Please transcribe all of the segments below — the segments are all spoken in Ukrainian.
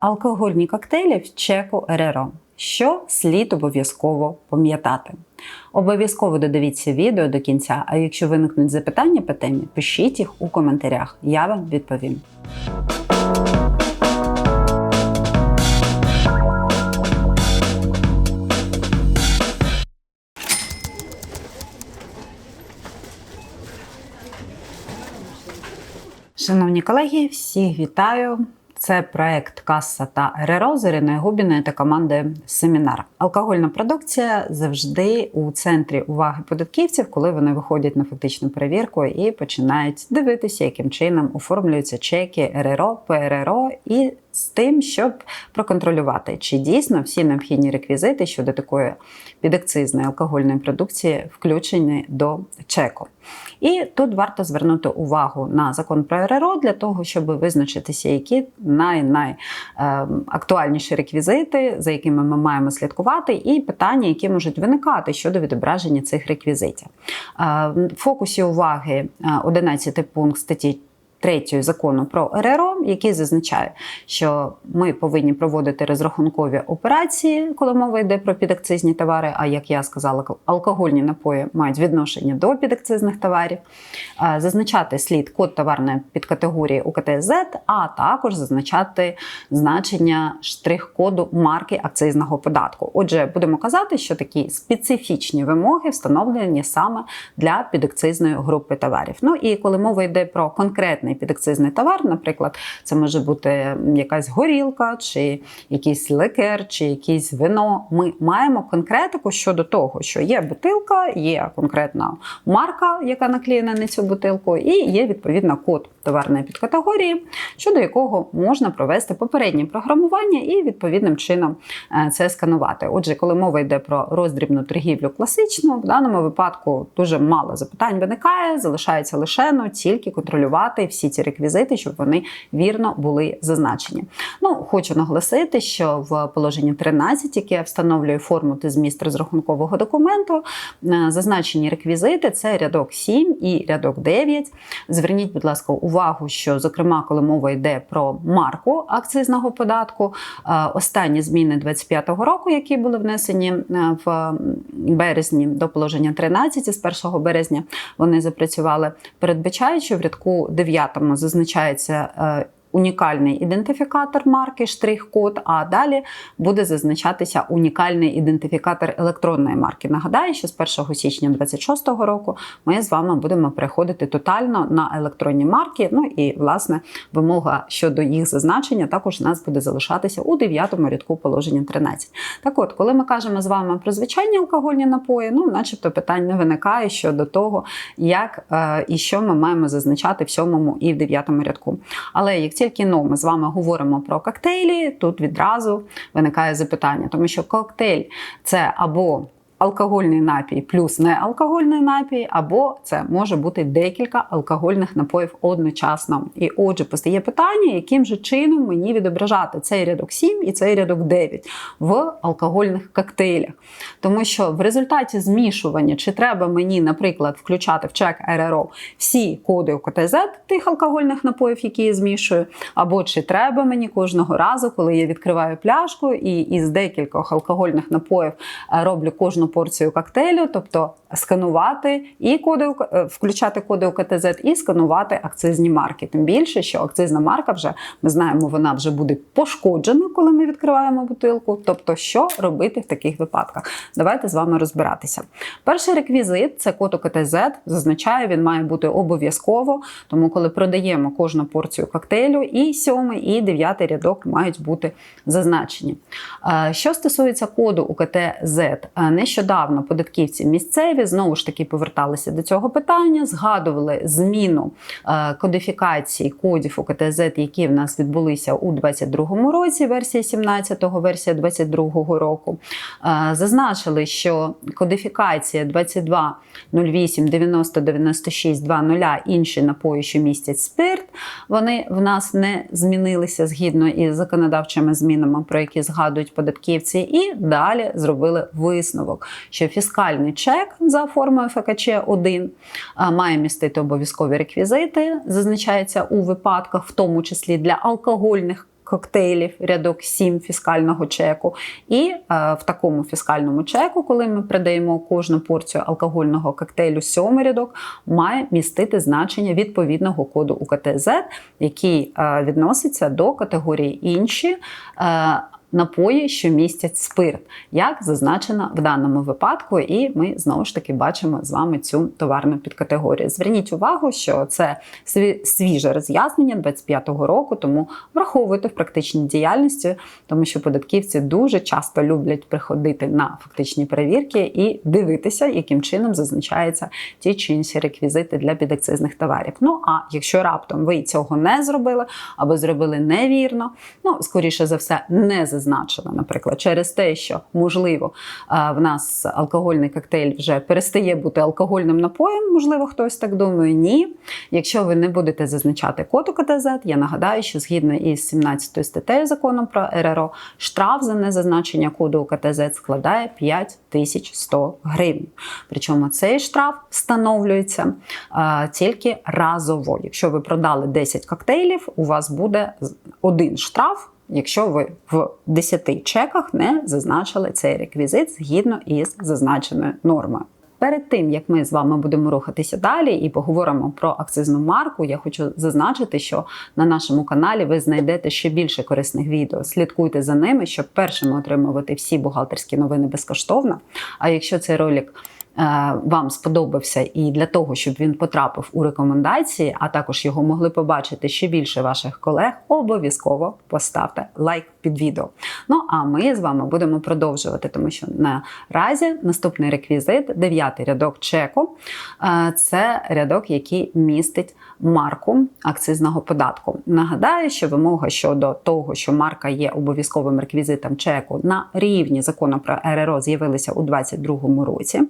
Алкогольні коктейлі в чеку РРО. Що слід обов'язково пам'ятати? Обов'язково додивіться відео до кінця, а якщо виникнуть запитання по темі, пишіть їх у коментарях. Я вам відповім. Шановні колеги, всіх вітаю! Це проект Каса та РРО з Іриною Губіною та команди Семінар. Алкогольна продукція завжди у центрі уваги податківців, коли вони виходять на фактичну перевірку і починають дивитися, яким чином оформлюються чеки РРО, ПРРО і з тим, щоб проконтролювати, чи дійсно всі необхідні реквізити щодо такої підакцизної алкогольної продукції включені до чеку. І тут варто звернути увагу на закон про РРО для того, щоб визначитися, які найактуальніші реквізити, за якими ми маємо слідкувати, і питання, які можуть виникати щодо відображення цих реквізитів. В фокусі уваги 11 пункт статті. Третьої закону про РРО, який зазначає, що ми повинні проводити розрахункові операції, коли мова йде про підакцизні товари. А як я сказала, алкогольні напої мають відношення до підакцизних товарів, зазначати слід код товарної підкатегорії УКТЗ, а також зазначати значення штрих-коду марки акцизного податку. Отже, будемо казати, що такі специфічні вимоги встановлені саме для підакцизної групи товарів. Ну і коли мова йде про конкретний підакцизний товар, наприклад, це може бути якась горілка, чи якийсь ликер, чи якесь вино. Ми маємо конкретику щодо того, що є бутилка, є конкретна марка, яка наклеєна на цю бутилку, і є відповідно код товарної підкатегорії, щодо якого можна провести попереднє програмування і відповідним чином е, це сканувати. Отже, коли мова йде про роздрібну торгівлю класичну, в даному випадку дуже мало запитань виникає, залишається лише ну, тільки контролювати всі ці реквізити, щоб вони вірно були зазначені. Ну, хочу наголосити, що в положенні 13, яке встановлює форму та зміст розрахункового документу, е, зазначені реквізити це рядок 7 і рядок 9. Зверніть, будь ласка, увагу, що, зокрема, коли мова йде про марку акцизного податку, е, останні зміни 25-го року, які були внесені е, в березні до положення 13, з 1 березня вони запрацювали, передбачають, що в рядку 9 зазначається е, унікальний ідентифікатор марки, штрих-код, а далі буде зазначатися унікальний ідентифікатор електронної марки. Нагадаю, що з 1 січня 2026 року ми з вами будемо переходити тотально на електронні марки. Ну і, власне, вимога щодо їх зазначення також у нас буде залишатися у 9 рядку положення 13. Так от, коли ми кажемо з вами про звичайні алкогольні напої, ну, начебто питань не виникає щодо того, як е, і що ми маємо зазначати в 7 і в 9 рядку. Але як тільки ну, ми з вами говоримо про коктейлі, тут відразу виникає запитання, тому що коктейль це або алкогольний напій плюс неалкогольний напій, або це може бути декілька алкогольних напоїв одночасно. І отже, постає питання, яким же чином мені відображати цей рядок 7 і цей рядок 9 в алкогольних коктейлях. Тому що в результаті змішування, чи треба мені, наприклад, включати в чек РРО всі коди УКТЗ тих алкогольних напоїв, які я змішую, або чи треба мені кожного разу, коли я відкриваю пляшку і із декількох алкогольних напоїв е, роблю кожну порцію коктейлю, тобто сканувати і коди е, включати коди УКТЗ і сканувати акцизні марки. Тим більше, що акцизна марка вже ми знаємо, вона вже буде пошкоджена, коли ми відкриваємо бутилку. Тобто, що робити в таких випадках? Давайте з вами розбиратися. Перший реквізит це код УКТЗ. Зазначає, він має бути обов'язково, тому коли продаємо кожну порцію коктейлю, і сьомий, і дев'ятий рядок мають бути зазначені. Е, що стосується коду УКТЗ, е, нещодавно податківці місцеві знову ж таки поверталися до цього питання, згадували зміну е, кодифікації кодів УКТЗ, які в нас відбулися у 2022 році, версія 17-го, версія 2022 року. Зазначили, що кодифікація 22 08 90 96 20 інші напої, що містять спирт, вони в нас не змінилися згідно із законодавчими змінами, про які згадують податківці, і далі зробили висновок, що фіскальний чек за формою ФКЧ 1 має містити обов'язкові реквізити, зазначається у випадках, в тому числі для алкогольних коктейлів, рядок 7 фіскального чеку. І е, в такому фіскальному чеку, коли ми придаємо кожну порцію алкогольного коктейлю, сьомий рядок має містити значення відповідного коду УКТЗ, який е, відноситься до категорії інші. Е, Напої, що містять спирт, як зазначено в даному випадку, і ми знову ж таки бачимо з вами цю товарну підкатегорію. Зверніть увагу, що це свіже роз'яснення 25-го року, тому враховуйте в практичній діяльності, тому що податківці дуже часто люблять приходити на фактичні перевірки і дивитися, яким чином зазначаються ті чи інші реквізити для підакцизних товарів. Ну а якщо раптом ви цього не зробили або зробили невірно, ну скоріше за все, не зазначено, наприклад, через те, що можливо е, в нас алкогольний коктейль вже перестає бути алкогольним напоєм, можливо, хтось так думає. Ні. Якщо ви не будете зазначати код УКТЗ, я нагадаю, що згідно із 17 статтею закону про РРО, штраф за незазначення коду УКТЗ складає 5100 гривень. Причому цей штраф встановлюється е, тільки разово. Якщо ви продали 10 коктейлів, у вас буде один штраф. Якщо ви в 10 чеках не зазначили цей реквізит згідно із зазначеною нормою. Перед тим як ми з вами будемо рухатися далі і поговоримо про акцизну марку, я хочу зазначити, що на нашому каналі ви знайдете ще більше корисних відео. Слідкуйте за ними, щоб першими отримувати всі бухгалтерські новини безкоштовно. А якщо цей ролик вам сподобався і для того, щоб він потрапив у рекомендації, а також його могли побачити ще більше ваших колег, обов'язково поставте лайк під відео. Ну а ми з вами будемо продовжувати, тому що наразі наступний реквізит, дев'ятий рядок чеку, е, це рядок, який містить марку акцизного податку. Нагадаю, що вимога щодо того, що марка є обов'язковим реквізитом чеку на рівні закону про РРО з'явилися у 2022 році.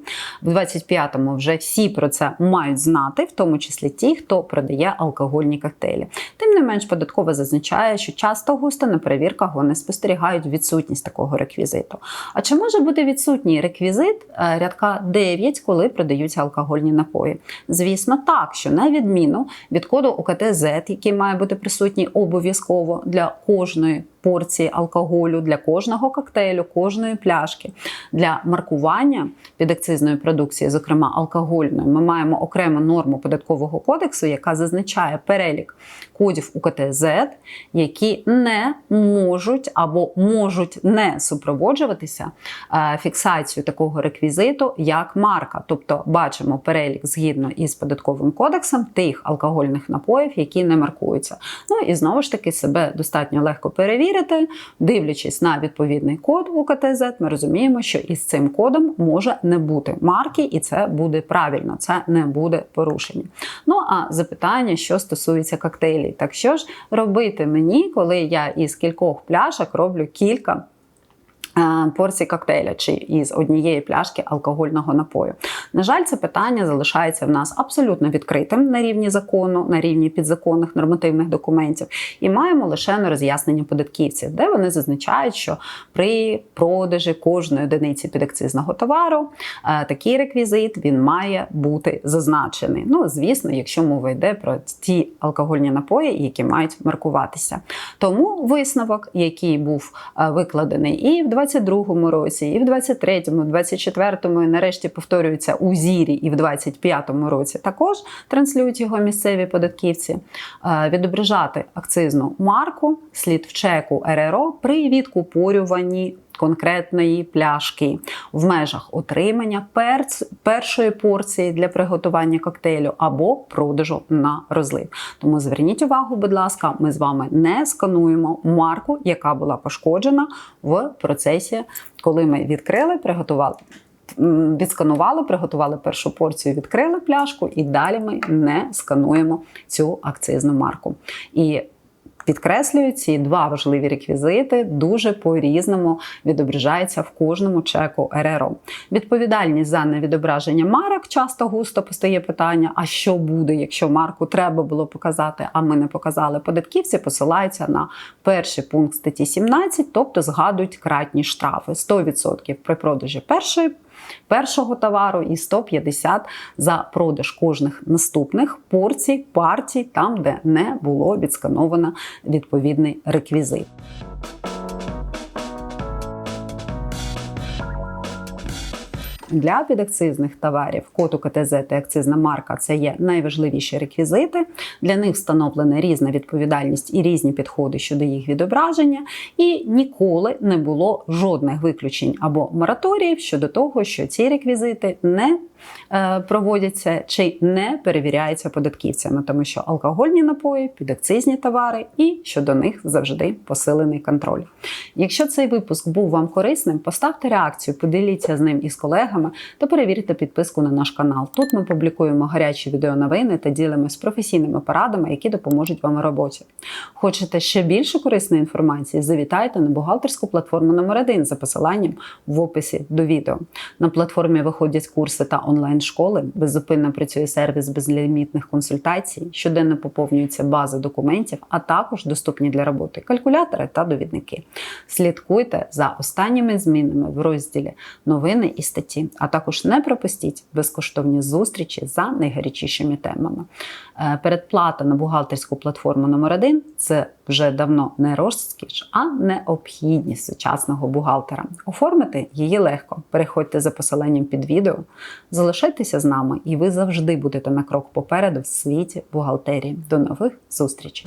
В 25-му вже всі про це мають знати, в тому числі ті, хто продає алкогольні коктейлі. Тим не менш, податкова зазначає, що часто густо на перевірках вони спостерігають відсутність такого реквізиту. А чи може бути відсутній реквізит е, рядка 9, коли продаються алкогольні напої? Звісно, так, що на відміну від коду УКТЗ, який має бути присутній обов'язково для кожної порції алкоголю, для кожного коктейлю, кожної пляшки. Для маркування підакцизної продукції, зокрема алкогольної, ми маємо окрему норму податкового кодексу, яка зазначає перелік кодів УКТЗ, які не можуть або можуть не супроводжуватися е, фіксацією такого реквізиту, як марка. Тобто бачимо перелік згідно із податковим кодексом тих алкогольних напоїв, які не маркуються. Ну і знову ж таки себе достатньо легко перевірити, дивлячись на відповідний код у КТЗ, ми розуміємо, що із цим кодом може не бути марки, і це буде правильно, це не буде порушення. Ну а запитання, що стосується коктейлів, так що ж робити мені, коли я із кількох пляшок роблю кілька. Е, Порцій коктейля чи із однієї пляшки алкогольного напою. На жаль, це питання залишається в нас абсолютно відкритим на рівні закону, на рівні підзаконних нормативних документів, і маємо лише на роз'яснення податківців, де вони зазначають, що при продажі кожної одиниці підакцизного товару е, такий реквізит він має бути зазначений. Ну, звісно, якщо мова йде про ті алкогольні напої, які мають маркуватися. Тому висновок, який був е, викладений і в 22-му році, і в 23-му, 24-му, і нарешті повторюється у зірі, і в 25-му році також транслюють його місцеві податківці, е, відображати акцизну марку, слід в чеку РРО при відкупорюванні конкретної пляшки в межах отримання перц- першої порції для приготування коктейлю або продажу на розлив. Тому зверніть увагу, будь ласка, ми з вами не скануємо марку, яка була пошкоджена в процесі, коли ми відкрили, приготували. Відсканували, приготували першу порцію, відкрили пляшку, і далі ми не скануємо цю акцизну марку. І Підкреслюю, ці два важливі реквізити дуже по-різному відображаються в кожному чеку РРО. Відповідальність за невідображення марок часто густо постає питання: а що буде, якщо марку треба було показати, а ми не показали. Податківці посилаються на перший пункт статті 17, тобто згадують кратні штрафи 100% при продажі першої першого товару і 150 за продаж кожних наступних порцій, партій, там, де не було відскановано відповідний реквізит. Для підакцизних товарів код УКТЗ та акцизна марка це є найважливіші реквізити. Для них встановлена різна відповідальність і різні підходи щодо їх відображення, і ніколи не було жодних виключень або мораторіїв щодо того, що ці реквізити не е, проводяться чи не перевіряються податківцями, тому що алкогольні напої, підакцизні товари і щодо них завжди посилений контроль. Якщо цей випуск був вам корисним, поставте реакцію, поділіться з ним із колегами та перевірте підписку на наш канал. Тут ми публікуємо гарячі відеоновини та ділимось професійними порадами, які допоможуть вам у роботі. Хочете ще більше корисної інформації? Завітайте на бухгалтерську платформу номер 1 за посиланням в описі до відео. На платформі виходять курси та онлайн-школи, беззупинно працює сервіс безлімітних консультацій, щоденно поповнюється база документів, а також доступні для роботи калькулятори та довідники. Слідкуйте за останніми змінами в розділі новини і статті, а також не пропустіть безкоштовні зустрічі за найгарячішими темами. Е, Передплата на бухгалтерську платформу номер 1 це вже давно не розкіш, а необхідність сучасного бухгалтера. Оформити її легко. Переходьте за посиланням під відео, залишайтеся з нами, і ви завжди будете на крок попереду в світі бухгалтерії. До нових зустрічей!